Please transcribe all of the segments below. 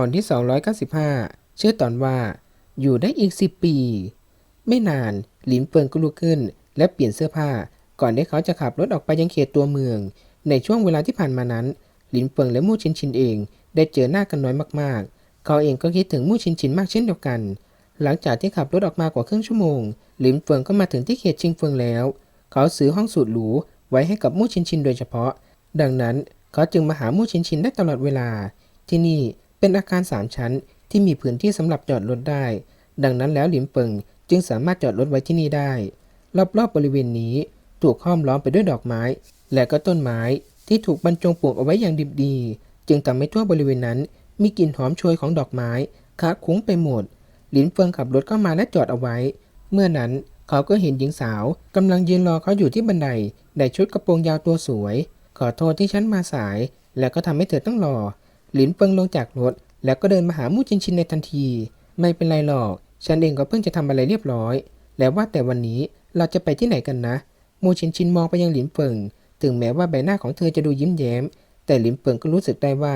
อนที่ 295 ชื่อตอนว่า อยู่ได้อีก 10 ปี ไม่นานหลินเฟิงก็ลุกขึ้น และเปลี่ยนเสื้อผ้า ก่อนที่เขาจะขับรถออกไปยังเขตตัวเมือง ในช่วงเวลาที่ผ่านมานั้น หลินเฟิงและมู่ชินชินเอง ได้เจอหน้ากันน้อยมากๆ เขาเองก็คิดถึงมู่ชินชินมากเช่นเดียวกัน หลังจากที่ขับรถออกมากว่าครึ่งชั่วโมง หลินเฟิงก็มาถึงที่เขตชิงเฟิงแล้ว เขาซื้อห้องสูตรหรูไว้ให้กับมู่ชินชินโดยเฉพาะ ดังนั้นเขาจึงมาหามู่ชินชินได้ตลอดเวลาที่นี่ เป็นอาคารสามชั้นที่มีพื้นที่สำหรับจอดรถได้ ดังนั้นแล้วหลินเฟิงจึงสามารถจอดรถไว้ที่นี่ได้ รอบๆบบริเวณนี้ถูกห้อมล้อมไปด้วยดอกไม้ และก็ต้นไม้ที่ถูกบรรจงปลูกเอาไว้อย่างดิบดี จึงทำให้ทั่วบริเวณนั้น มีกลิ่นหอมโชยของดอกไม้ค้าคุ้งไปหมด หลินเฟิงขับรถเข้ามาและจอดเอาไว้ เมื่อนั้นเขาก็เห็นหญิงสาวกำลังยืนรอเขาอยู่ที่บันไดในชุดกระโปรงยาวตัวสวย ขอโทษที่ฉันมาสาย และก็ทำให้เธอต้องรอ หลินเฟิงลงจากรถ แล้วก็เดินมาหามู่จินชินในทันที ไม่เป็นไรหรอก ฉันเองก็เพิ่งจะทำอะไรเรียบร้อย แล้วว่าแต่วันนี้เราจะไปที่ไหนกันนะ มู่ชินชินมองไปยังหลินเฟิง ถึงแม้ว่าใบหน้าของเธอจะดูยิ้มแย้ม แต่หลินเฟิงก็รู้สึกได้ว่า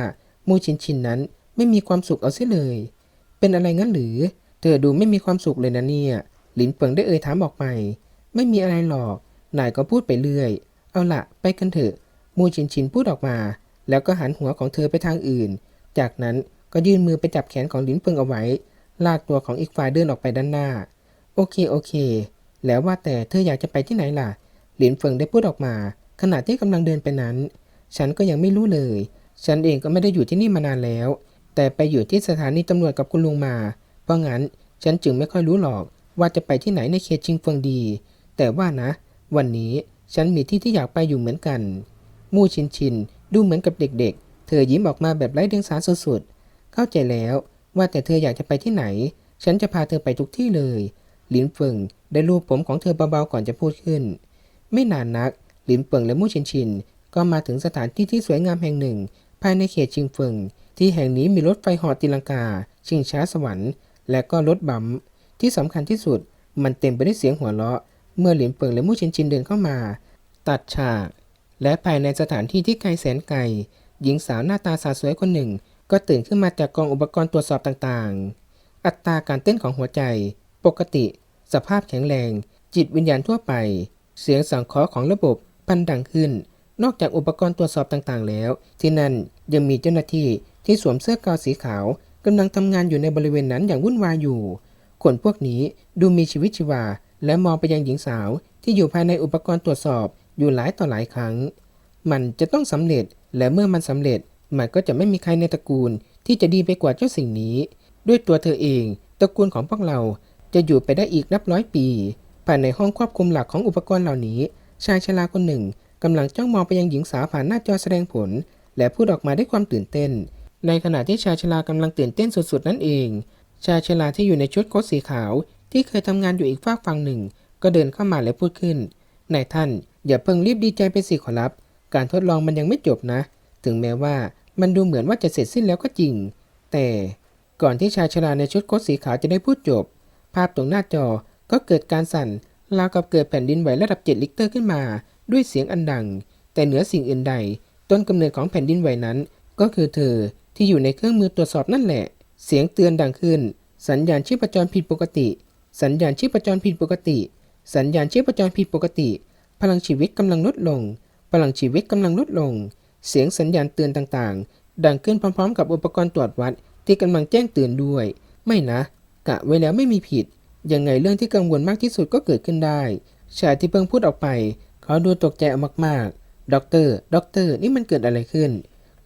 มู่ชินชินนั้นไม่มีความสุขเอาเสียเลย เป็นอะไรงั้นหรือ เธอดูไม่มีความสุขเลยนะเนี่ย หลินเฟิงได้เอ่ยถามออกไป ไม่มีอะไรหรอก นายก็พูดไปเรื่อย เอาละไปกันเถอะ มูชินชินพูดออกมา แล้วก็หันหัวของเธอไปทางอื่น จากนั้นก็ยื่นมือไปจับแขนของหลินเฟิงเอาไว้ ลากตัวของอีกฝ่ายเดินออกไปด้านหน้า โอเคโอเค แล้วว่าแต่เธออยากจะไปที่ไหนล่ะ หลินเฟิงได้พูดออกมา ขณะที่กำลังเดินไปนั้น ฉันก็ยังไม่รู้เลย ฉันเองก็ไม่ได้อยู่ที่นี่มานานแล้ว แต่ไปอยู่ที่สถานีตำรวจกับคุณลุงมา เพราะงั้นฉันจึงไม่ค่อยรู้หรอกว่าจะไปที่ไหนในเขตชิงเฟิงดี แต่ว่านะ วันนี้ฉันมีที่ที่อยากไปอยู่เหมือนกัน มู่ชินชิน ดูเหมือนกับเด็กๆ เธอยิ้มออกมาแบบไร้เดียงสาสุดๆ เข้าใจแล้วว่าแต่เธออยากจะไปที่ไหน ฉันจะพาเธอไปทุกที่เลย หลินเฟิงได้ลูบผมของเธอเบาๆก่อนจะพูดขึ้น ไม่นานนัก หลินเฟิงและมู่ชินชิน ก็มาถึงสถานที่ที่สวยงามแห่งหนึ่ง ภายในเขตชิงเฟิง ที่แห่งนี้มีรถไฟหอตีลังกา ชิงช้าสวรรค์ และก็รถบัมป์ที่สำคัญที่สุด มันเต็มไปด้วยเสียงหัวเราะ เมื่อหลินเฟิงและมู่ชินชินเดินเข้ามา ตัดฉาก และภายในสถานที่ที่ไกลแสนไกล หญิงสาวหน้าตาสาวสวยคนหนึ่ง ก็ตื่นขึ้นมาจากกองอุปกรณ์ตรวจสอบต่างๆ อัตราการเต้นของหัวใจ ปกติ สภาพแข็งแรง จิตวิญญาณทั่วไป เสียงสังเคราะห์ของระบบพันดังขึ้น นอกจากอุปกรณ์ตรวจสอบต่างๆ แล้ว ที่นั่นยังมีเจ้าหน้าที่ที่สวมเสื้อกาวสีขาวกำลังทำงานอยู่ในบริเวณนั้นอย่างวุ่นวายอยู่ คนพวกนี้ดูมีชีวิตชีวา และมองไปยังหญิงสาวที่อยู่ภายในอุปกรณ์ตรวจสอบ อยู่หลายต่อหลายครั้ง มันจะต้องสำเร็จและเมื่อมันสำเร็จ มันก็จะไม่มีใครในตระกูลที่จะดีไปกว่าเจ้าสิ่งนี้ ด้วยตัวเธอเอง ตระกูลของพวกเราจะอยู่ไปได้อีกนับร้อยปีภายในห้องควบคุมหลักของอุปกรณ์เหล่านี้ ชายชราคนหนึ่งกำลังจ้องมองไปยังหญิงสาวผ่านหน้าจอแสดงผล และพูดออกมาด้วยความตื่นเต้น ในขณะที่ชายชรากำลังตื่นเต้นสุดๆนั่นเอง ชายชราที่อยู่ในชุดโค้ทสีขาว ที่เคยทำงานอยู่อีกฝากฝั่งหนึ่ง ก็เดินเข้ามาและพูดขึ้นนายท่าน อย่าเพิ่งรีบดีใจไปสิขอรับ การทดลองมันยังไม่จบนะ ถึงแม้ว่ามันดูเหมือนว่าจะเสร็จสิ้นแล้วก็จริง แต่ก่อนที่ชายชราในชุดโค้ทสีขาวจะได้พูดจบ ภาพตรงหน้าจอก็เกิดการสั่นราวกับเกิดแผ่นดินไหวระดับ7ลิกเตอร์ขึ้นมา ด้วยเสียงอันดัง แต่เหนือสิ่งอื่นใด ต้นกำเนิดของแผ่นดินไหวนั้น ก็คือเธอที่อยู่ในเครื่องมือตรวจสอบนั่นแหละ เสียงเตือนดังขึ้น สัญญาณชีพจรผิดปกติ สัญญาณชีพจรผิดปกติ สัญญาณชีพจรผิดปกติ พลังชีวิตกำลังลดลง พลังชีวิตกำลังลดลง เสียงสัญญาณเตือนต่างๆ ดังขึ้นพร้อมๆ กับอุปกรณ์ตรวจวัดที่กำลังแจ้งเตือนด้วย ไม่นะ กะไว้แล้วไม่มีผิด ยังไงเรื่องที่กังวลมากที่สุดก็เกิดขึ้นได้ ชายที่เพิ่งพูดออกไป เขาดูตกใจมากๆ ด็อกเตอร์ ด็อกเตอร์ นี่มันเกิดอะไรขึ้น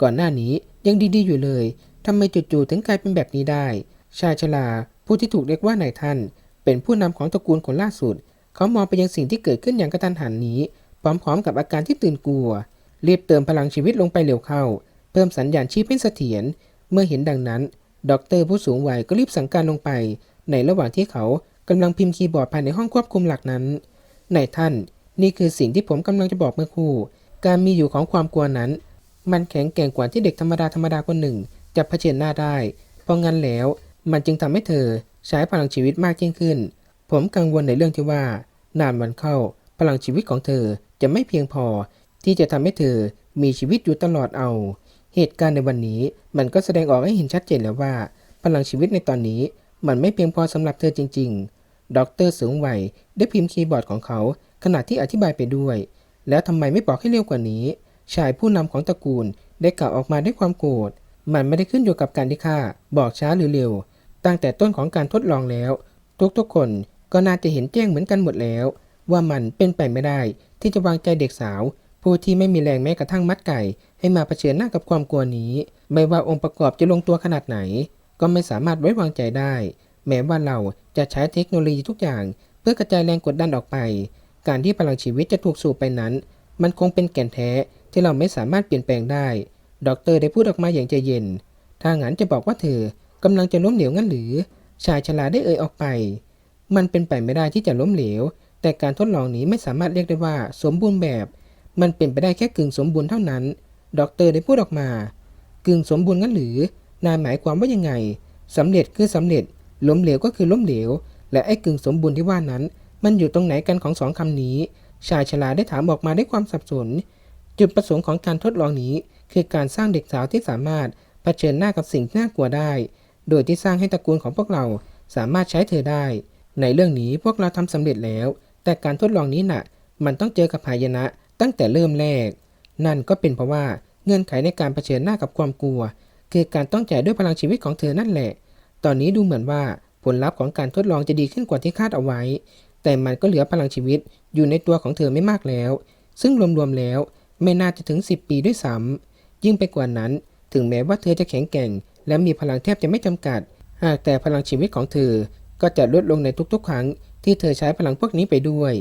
ก่อนหน้านี้ยังดีๆอยู่เลย ทำไมจู่ๆถึงกลายเป็นแบบนี้ได้ ชายชราผู้ที่ถูกเรียกว่านายท่าน เป็นผู้นำของตระกูลคนล่าสุด เขามองไปยังสิ่งที่เกิดขึ้นอย่างกระทันหันนี้ พร้อมๆกับอาการที่ตื่นกลัว รีบเติมพลังชีวิตลงไปเร็วเข้า เพิ่มสัญญาณชีพให้เสถียร เมื่อเห็นดังนั้น ดรผู้สูงวัยก็รีบสั่งการลงไป ในระหว่างที่เขากำลังพิมพ์คีย์บอร์ดภายในห้องควบคุมหลักนั้นนท่าน นี่คือสิ่งที่ผมกำลังจะบอกเมื่อครู่ การมีอยู่ของความกลัวนั้น มันแข็งแกร่งกว่าที่เด็กธรรมดาธรรมดาคนหนึ่ง จะเผชิญหน้าได้ เพราะงั้นแล้ว มันจึงทำให้เธอใช้พลังชีวิตมากยิ่งขึ้น ผมกังวลในเรื่องที่ว่า นานวันเข้าพลังชีวิตของเธอจะไม่เพียงพอที่จะทำให้เธอมีชีวิตอยู่ตลอดเอา เหตุการณ์ในวันนี้มันก็แสดงออกให้เห็นชัดเจนแล้วว่า พลังชีวิตในตอนนี้มันไม่เพียงพอสำหรับเธอจริง ๆ ดรสูงวัยได้พิมพ์คีย์บอร์ดของเขาขณะที่อธิบายไปด้วย แล้วทำไมไม่บอกให้เร็วกว่านี้ ชายผู้นำของตระกูลได้กล่าวออกมาด้วยความโกรธ มันไม่ได้ขึ้นอยู่กับการที่ข้าบอกช้าหรือเร็ว ตั้งแต่ต้นของการทดลองแล้ว ทุกๆคน ก็น่าจะเห็นแจ้งเหมือนกันหมดแล้ว ว่ามันเป็นไปไม่ได้ ที่จะวางใจเด็กสาว ผู้ที่ไม่มีแรงแม้กระทั่งมัดไก่ ให้มาเผชิญหน้ากับความกลัวนี้ ไม่ว่าองค์ประกอบจะลงตัวขนาดไหน ก็ไม่สามารถไว้วางใจได้ แม้ว่าเราจะใช้เทคโนโลยีทุกอย่าง เพื่อกระจายแรงกดดันออกไป การที่พลังชีวิตจะถูกสูบไปนั้น มันคงเป็นแก่นแท้ที่เราไม่สามารถเปลี่ยนแปลงได้ดอกเตอรได้พูดออกมาอย่างใจเย็นถ้างั้นจะบอกว่าเธอกำลังจะล้มเหลวงั้นหรือ ชายชราได้เอ่ยออกไป มันเป็นไปไม่ได้ที่จะล้มเหลว แต่การทดลองนี้ไม่สามารถเรียกได้ว่าสมบูรณ์แบบ มันเป็นไปได้แค่กึ่งสมบูรณ์เท่านั้น ดรได้พูดออกมา กึ่งสมบูรณ์งั้นหรือ นายหมายความว่ายังไงสำเร็จคือสำเร็จ ล้มเหลวก็คือล้มเหลว และไอ้กึ่งสมบูรณ์ที่ว่านั้น มันอยู่ตรงไหนกันของสองคำนี้ ชายชราได้ถามออกมาด้วยความสับสน จุดประสงค์ของการทดลองนี้ คือการสร้างเด็กสาวที่สามารถเผชิญหน้ากับสิ่งที่น่ากลัวได้ โดยที่สร้างให้ตระกูลของพวกเราสามารถใช้เธอได้ ในเรื่องนี้พวกเราทำสำเร็จแล้ว แต่การทดลองนี้น่ะ มันต้องเจอกับหายนะตั้งแต่เริ่มแรก นั่นก็เป็นเพราะว่าเงื่อนไขในการเผชิญหน้ากับความกลัว คือการต้องจ่ายด้วยพลังชีวิตของเธอนั่นแหละ ตอนนี้ดูเหมือนว่าผลลัพธ์ของการทดลองจะดีขึ้นกว่าที่คาดเอาไว้ แต่มันก็เหลือพลังชีวิตอยู่ในตัวของเธอไม่มากแล้ว ซึ่งรวมๆแล้วไม่น่าจะถึง 10 ปีด้วยซ้ำยิ่งไปกว่านั้น ถึงแม้ว่าเธอจะแข็งแกร่ง และมีพลังแทบจะไม่จำกัด หากแต่พลังชีวิตของเธอ ก็จะลดลงในทุกๆ ครั้งที่เธอใช้พลังพวกนี้ไปด้วย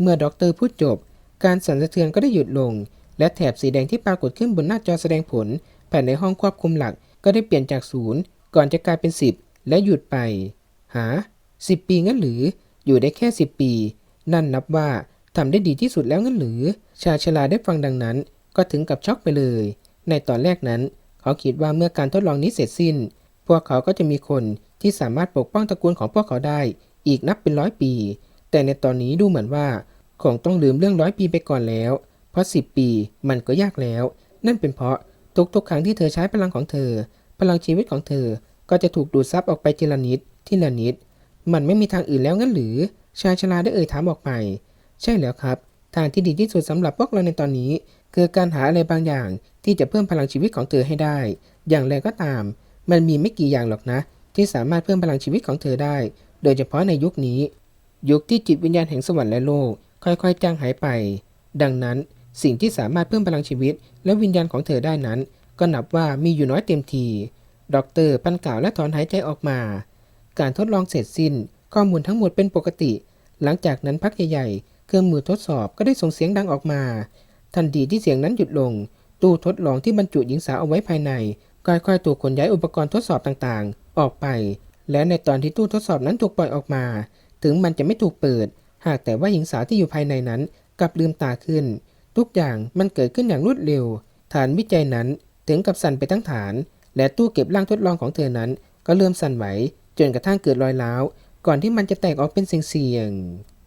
เมื่อด็อกเตอร์พูดจบ การสั่นสะเทือนก็ได้หยุดลง และแถบสีแดงที่ปรากฏขึ้นบนหน้าจอแสดงผลภายในห้องควบคุมหลักก็ได้เปลี่ยนจากศูนย์ก่อนจะกลายเป็น 10 และหยุดไป หา 10 ปีงั้นหรือ อยู่ได้แค่ 10 ปี นั่นนับว่าทำได้ดีที่สุดแล้วงั้นหรือ ชาชลาได้ฟังดังนั้น ก็ถึงกับช็อกไปเลย ในตอนแรกนั้น เขาคิดว่าเมื่อการทดลองนี้เสร็จสิ้น พวกเขาก็จะมีคน ที่สามารถปกป้องตระกูลของพวกเขาได้อีกนับเป็นร้อยปี แต่ในตอนนี้ดูเหมือนว่าคงต้องลืมเรื่องร้อยปีไปก่อนแล้ว เพราะ10ปีมันก็ยากแล้ว นั่นเป็นเพราะทุกๆครั้งที่เธอใช้พลังของเธอ พลังชีวิตของเธอก็จะถูกดูดซับออกไปทีละนิดทีละนิด มันไม่มีทางอื่นแล้วงั้นหรือ ชายชราได้เอ่ยถามออกไป ใช่แล้วครับ ทางที่ดีที่สุดสำหรับพวกเราในตอนนี้ คือการหาอะไรบางอย่างที่จะเพิ่มพลังชีวิตของเธอให้ได้ อย่างไรก็ตาม มันมีไม่กี่อย่างหรอกนะ ที่สามารถเพิ่มพลังชีวิตของเธอได้ โดยเฉพาะในยุคนี้ ยุคที่จิตวิญญาณแห่งสวรรค์และโลก ค่อยๆจางหายไป ดังนั้นสิ่งที่สามารถเพิ่มพลังชีวิต และวิญญาณของเธอได้นั้น ก็นับว่ามีอยู่น้อยเต็มทีดอกเตอรพันกล่าวและถอนหายใจออกมา การทดลองเสร็จสิ้น ข้อมูลทั้งหมดเป็นปกติ หลังจากนั้นพักใหญ่ๆเครื่องมือทดสอบก็ได้ส่งเสียงดังออกมา ทันทีที่เสียงนั้นหยุดลง ตู้ทดลองที่บรรจุหญิงสาวเอาไว้ภายในค่อยๆถูกขนย้ายอุปกรณ์ทดสอบต่างๆ ออกไป และในตอนที่ตู้ทดสอบนั้นถูกปล่อยออกมา ถึงมันจะไม่ถูกเปิด หากแต่ว่าหญิงสาวที่อยู่ภายในนั้นกลับลืมตาขึ้น ทุกอย่างมันเกิดขึ้นอย่างรวดเร็ว ฐานวิจัยนั้นถึงกับสั่นไปทั้งฐาน และตู้เก็บร่างทดลองของเธอนั้น ก็เริ่มสั่นไหวจนกระทั่งเกิดรอยร้าวก่อนที่มันจะแตกออกเป็นเสียงๆ